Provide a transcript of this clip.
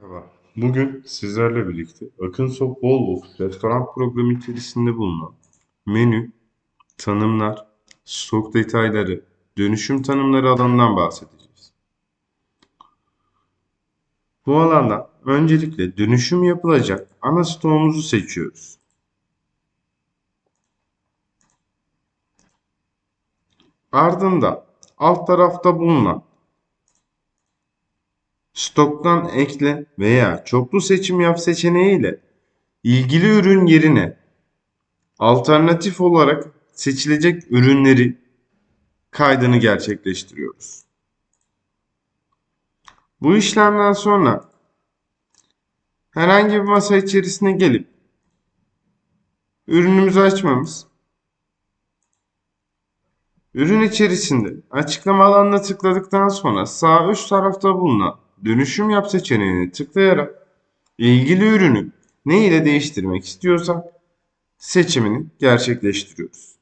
Merhaba. Bugün sizlerle birlikte Akınsop Wallbox restoran programı içerisinde bulunan menü, tanımlar, stok detayları, dönüşüm tanımları alanından bahsedeceğiz. Bu alanda öncelikle dönüşüm yapılacak ana stoğumuzu seçiyoruz. Ardından alt tarafta bulunan Stoktan ekle veya çoklu seçim yap seçeneğiyle ilgili ürün yerine alternatif olarak seçilecek ürünleri kaydını gerçekleştiriyoruz. Bu işlemden sonra herhangi bir masa içerisine gelip ürünümüzü açmamız Ürün içerisinde açıklama alanına tıkladıktan sonra sağ üst tarafta bulunan dönüşüm yap seçeneğine tıklayarak ilgili ürünü ne ile değiştirmek istiyorsak seçimini gerçekleştiriyoruz.